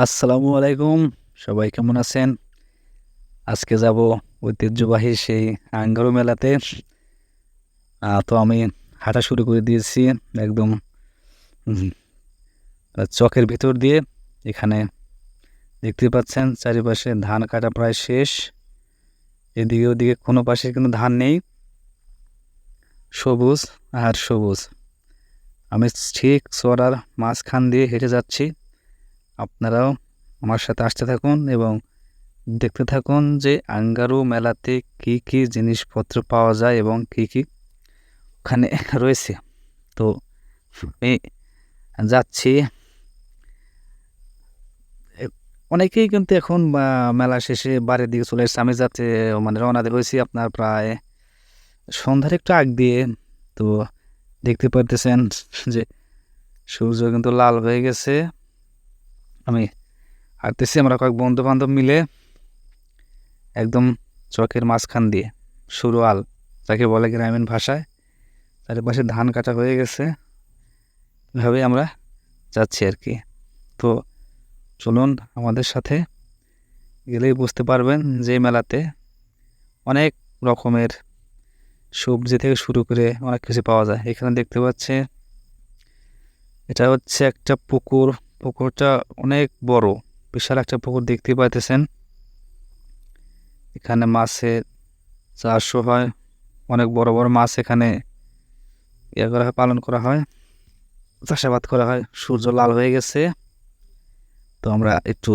আসসালামু আলাইকুম, সবাই কেমন আছেন? আজকে যাব ঐতিহ্যবাহী সেই আঙ্গারু মেলাতে। তো আমি হাঁটা শুরু করে দিয়েছি একদম চকের ভিতর দিয়ে। এখানে দেখতে পাচ্ছেন চারিপাশে ধান কাটা প্রায় শেষ। এদিকে ওদিকে কোনো পাশে কিন্তু ধান নেই। সবুজ আর সবুজ। আমি ঠিক চড়ার মাঝখান দিয়ে হেঁটে যাচ্ছি। আপনারাও আমার সাথে আসতে থাকুন এবং দেখতে থাকুন যে আঙ্গারু মেলাতে কি কি জিনিসপত্র পাওয়া যায় এবং কি কি ওখানে রয়েছে। তো আমি যাচ্ছি। অনেকেই কিন্তু এখন মেলা শেষে বাড়ির দিকে চলে এসেছে। আমি যাতে মানে রওনা হয়েছি আপনার প্রায় সন্ধ্যার একটু আগ দিয়ে। তো দেখতে পারতেছেন যে সূর্য কিন্তু লাল হয়ে গেছে। হাঁটতেছি আমরা কয়েক বন্ধু বান্ধব মিলে একদম চকের মাঝখান দিয়ে শুরু আল যাকে বলে গ্রামীণ ভাষায়। চারিপাশে ধান কাটা হয়ে গেছে। এভাবে আমরা যাচ্ছি আর কি। তো চলুন আমাদের সাথে গেলেই বুঝতে পারবেন যে মেলাতে অনেক রকমের সবজি থেকে শুরু করে অনেক কিছু পাওয়া যায়। এখানে দেখতে পাচ্ছে এটা হচ্ছে একটা পুকুর। পুকুরটা অনেক বড়, বিশাল একটা পুকুর দেখতে পাইতেছেন। এখানে মাছের চাষও হয়, অনেক বড় বড় মাছ এখানে ইয়ে করা হয়, পালন করা হয়, চাষাবাদ করা হয়। সূর্য লাল হয়ে গেছে। তো আমরা একটু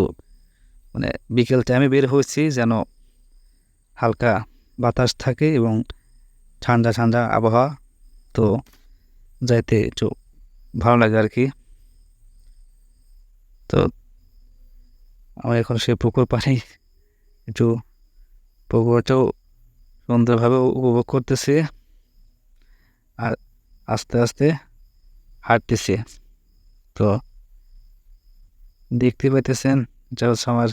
মানে বিকেল টাইমে বের হয়েছি যেন হালকা বাতাস থাকে এবং ঠান্ডা ঠান্ডা আবহাওয়া। তো যাইতে একটু ভালো লাগে আর কি। তো আমি এখন সে পুকুর পানি একটু পুকুরটাও সুন্দরভাবে উপভোগ করতেছি আর আস্তে আস্তে হাঁটতেছি। তো দেখতে পাইতেছেন, এটা হচ্ছে আমার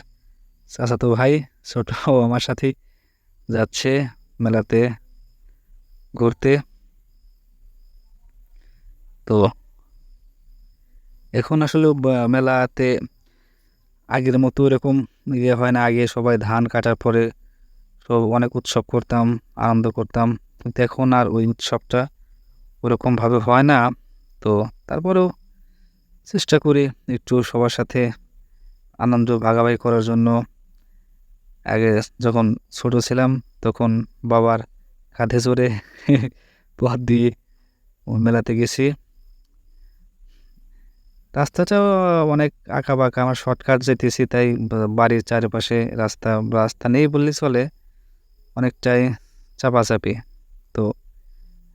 চাচাতো ভাই, ছোট আমার সাথেই যাচ্ছে মেলাতে, ঘুরতে। তো এখন আসলে মেলাতে আগের মতো এরকম ইয়ে হয় না। আগে সবাই ধান কাটার পরে সব অনেক উৎসব করতাম, আনন্দ করতাম। কিন্তু এখন আর ওই উৎসবটা ওরকমভাবে হয় না। তো তারপরেও চেষ্টা করি একটু সবার সাথে আনন্দ ভাগাভাগি করার জন্য। আগে যখন ছোট ছিলাম তখন বাবার কাঁধে চড়ে পথ দিয়ে মেলাতে গেছি। রাস্তাটাও অনেক আঁকা বাঁকা আমার শর্টকাট যেতেছি তাই বাড়ির চারপাশে রাস্তা রাস্তা নেই বললে চলে অনেকটাই চাপাচাপি। তো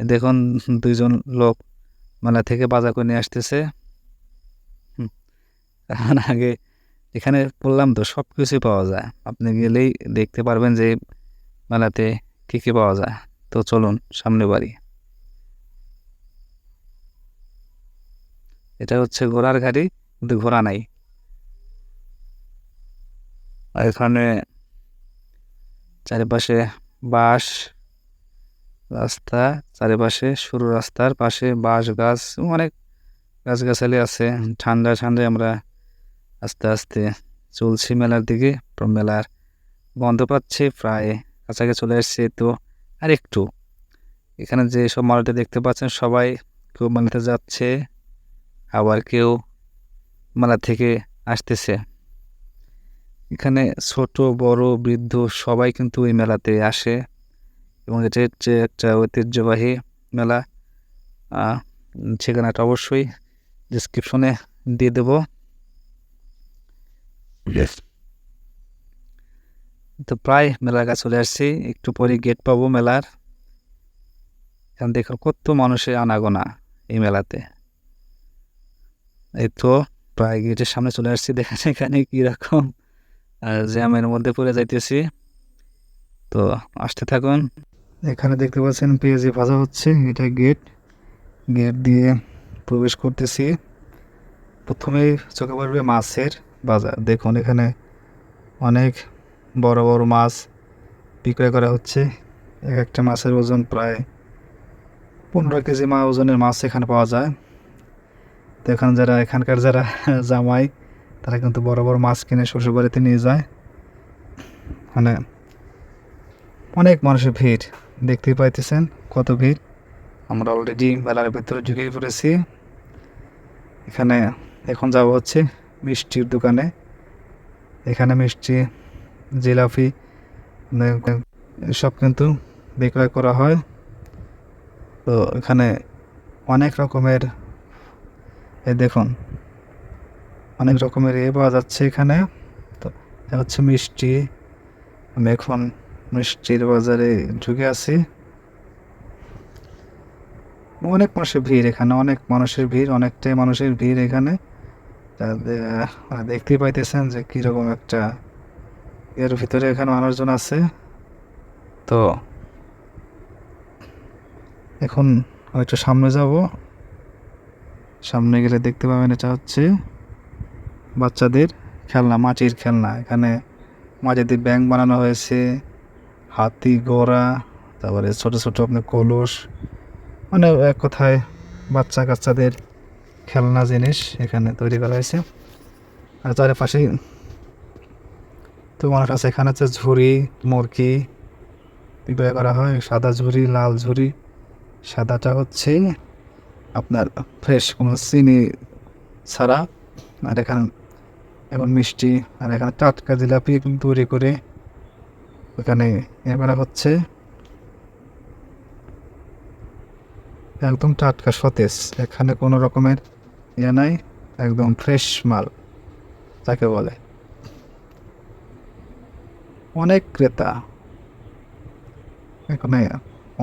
দেখুন দুইজন লোক মেলা থেকে বাজার করে নিয়ে আসতেছে। হুম, আগে এখানে বললাম তো সব কিছুই পাওয়া যায়। আপনি গেলেই দেখতে পারবেন যে মেলাতে কী কী পাওয়া যায়। তো চলুন সামনে বাড়ি। এটা হচ্ছে ঘোড়ার গাড়ি, কিন্তু ঘোড়া নাই। এখানে চারিপাশে বাঁশ, রাস্তা, চারিপাশে সরু রাস্তার পাশে বাঁশ গাছ, অনেক গাছগাছালি আছে। ঠান্ডা ঠান্ডায় আমরা আস্তে আস্তে চলছি মেলার দিকে। মেলার বন্ধ পাচ্ছি, প্রায় কাছাকাছি চলে এসেছি তো আর একটু এখানে যে সব মানুষটা দেখতে পাচ্ছেন, সবাই কেউ মেলাতে যাচ্ছে। আবার কেউ মেলা থেকে আসতেছে। এখানে ছোট বড় বৃদ্ধ সবাই কিন্তু এই মেলাতে আসে এবং এটা হচ্ছে একটা ঐতিহ্যবাহী মেলা। ঠিকানাটা অবশ্যই ডিসক্রিপশনে দিয়ে দেব। তো প্রায় মেলার কাছে চলে আসছি। একটু পরে গেট পাবো মেলার। এখান থেকে কত মানুষের আনাগোনা এই মেলাতে। এই তো প্রায় গেটের সামনে চলে আসছি, দেখেন এখানে কীরকম জ্যামের মধ্যে পড়ে যাইতেছি। তো আসতে থাকুন। এখানে দেখতে পাচ্ছেন পেঁয়াজি ভাজা হচ্ছে, এটা গেট। গেট দিয়ে প্রবেশ করতেছি। প্রথমেই চোখে পড়বে মাছের বাজার। দেখুন এখানে অনেক বড় বড় মাছ বিক্রয় করা হচ্ছে। এক একটা মাছের ওজন প্রায় পনেরো কেজি মা ওজনের মাছ এখানে পাওয়া যায়। তো এখানে যারা এখানকার যারা জামাই, তারা কিন্তু বড় বড় মাছ কিনে শ্বশুর বাড়িতে নিয়ে যায়। মানে অনেক মানুষের ভিড়, দেখতেই পাইতেছেন কত ভিড়। আমরা অলরেডি মেলার ভিতরে ঢুকে পড়েছি। এখানে এখন যাব হচ্ছে মিষ্টির দোকানে। এখানে মিষ্টি, জিলাপি মানে সব কিন্তু বিক্রয় করা হয়। তো এখানে অনেক রকমের এই দেখুন, অনেক রকমের এ পাওয়া যাচ্ছে এখানে। তো এ হচ্ছে মিষ্টি। আমি এখন মিষ্টির বাজারে ঢুকে আছি। অনেক মানুষের ভিড় এখানে, অনেক মানুষের ভিড়, অনেকটাই মানুষের ভিড় এখানে। দেখতে পাইতেছেন যে কীরকম একটা এর ভিতরে এখানে মানুষজন আছে। তো, এখন একটু সামনে যাব। সামনে গেলে দেখতে পাবেন এটা হচ্ছে বাচ্চাদের খেলনা, মাটির খেলনা। এখানে মাটিতে ব্যাংক বানানো হয়েছে, হাতি, ঘোড়া, তারপরে ছোট ছোট আপনার কলস। মানে এক কথায় বাচ্চা কাচ্চাদের খেলনা জিনিস এখানে তৈরি করা হয়েছে। আর চারিপাশেই তো মানুষ আছে এখানে হচ্ছে ঝুড়ি, মুরগি বিক্রয় করা হয়, সাদা ঝুড়ি, লাল ঝুড়ি, সাদাটা হচ্ছে আপনার ফ্রেশ কোনো চিনি ছাড়া, আর এখানে এখন মিষ্টি, আর এখানে টাটকা জিলাপি তৈরি করে ওখানে এ করা হচ্ছে একদম টাটকা সতেজ, এখানে কোনো রকমের ইয়ে নাই, একদম ফ্রেশ মাল, তাকে বলে। অনেক ক্রেতা, এখানে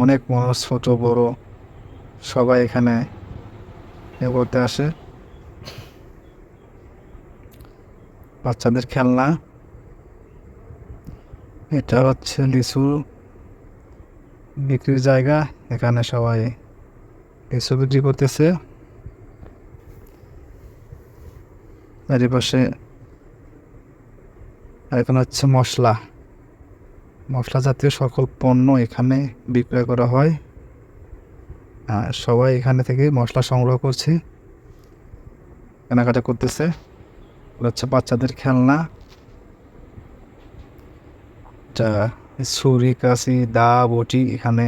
অনেক মানুষ ছোট, বড় সবাই এখানে এ করতে আসে। বাচ্চাদের খেলনা। এটা হচ্ছে লিচু বিক্রির জায়গা। এখানে সবাই লিচু বিক্রি করতেছে। চারিপাশে এখানে হচ্ছে মশলা। মশলা জাতীয় সকল পণ্য এখানে বিক্রয় করা হয়। সবাই এখানে থেকে মশলা সংগ্রহ করছে। কেনাকাটা করতেছে। হচ্ছে বাচ্চাদের খেলনা। এটা ছুরি, কাশি, দা, বটি এখানে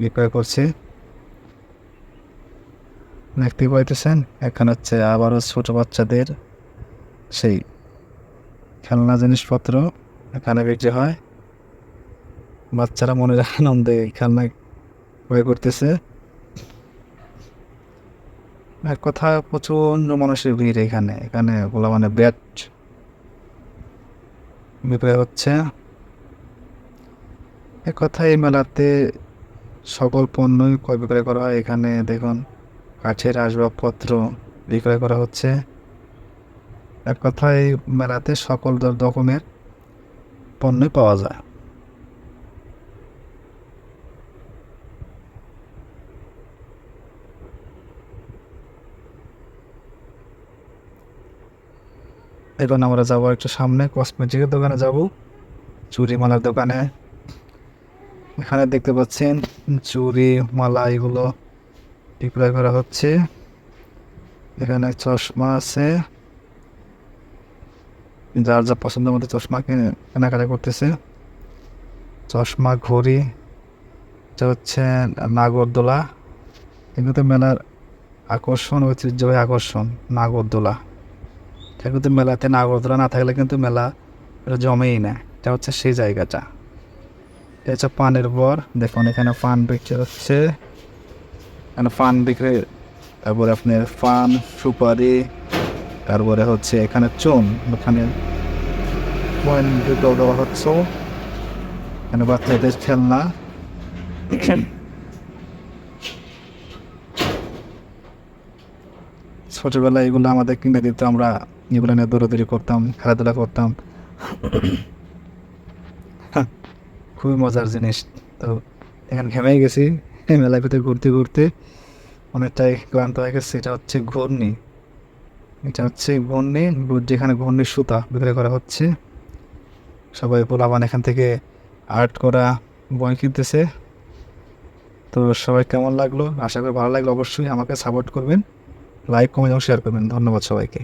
বিক্রয় করছে। দেখতে পাইতেছেন, এখানে হচ্ছে আবারও ছোট বাচ্চাদের সেই খেলনা জিনিসপত্র এখানে বিক্রি হয়। বাচ্চারা মনের আনন্দে খেলনা ক্রয় করতেছে। এক কথা প্রচণ্ড মানুষের ভিড় এখানে। এখানে ওগুলো মানে ব্যাট বিক্রয় হচ্ছে। এক কথা এই মেলাতে সকল পণ্যই ক্রয় বিক্রয় করা হয়। এখানে দেখুন, কাঠের আসবাবপত্র বিক্রয় করা হচ্ছে। এক কথায় এই মেলাতে সকল রকমের পণ্যই পাওয়া যায়। এখন আমরা যাব একটু সামনে কসমেটিকের দোকানে যাব, চুরি মালার দোকানে। এখানে দেখতে পাচ্ছেন চুরি মালা এগুলো বিক্রয় করা হচ্ছে। এখানে চশমা আছে। যার যা পছন্দের মতো চশমা কিনে, কেনাকাটা করতেছে। চশমা, ঘড়ি, এটা হচ্ছে নাগরদোলা। এগুলো তো মেলার আকর্ষণ ঐতিহ্যবাহী আকর্ষণ, নাগরদোলা। এটা কিন্তু মেলাতে নাগরদোলা না থাকলে কিন্তু মেলা এটা জমেই না। এটা হচ্ছে সেই জায়গাটা। এটা হচ্ছে পানের বর। দেখুন, এখানে পান বিক্রি হচ্ছে। এখানে পান বিক্রি, তারপরে আপনার পান, সুপারি, তারপরে হচ্ছে এখানে চুন। ওখানে দেওয়া হচ্ছে। এখানে বাচ্চাদের খেলনা। ছোটবেলায় এগুলো আমাদের কিনে দিত আমরা। এগুলো নিয়ে দৌড়াদৌড়ি করতাম, খেলাধুলা করতাম। খুবই মজার জিনিস। তো এখানে ঘেমেই গেছি মেলার ভিতরে ঘুরতে ঘুরতে অনেকটাই ক্লান্ত হয়ে গেছে। এটা হচ্ছে ঘূর্ণি। এটা হচ্ছে ঘূর্ণি যেখানে ঘূর্ণির সুতা বিক্রয় করা হচ্ছে। সবাই পোলাবান এখান থেকে আর্ট করা বই কিনতেছে। তো সবাই কেমন লাগল? আশা করি ভালো লাগল। অবশ্যই আমাকে সাপোর্ট করবেন লাইক কমেন্ট এবং শেয়ার করবেন। ধন্যবাদ সবাইকে।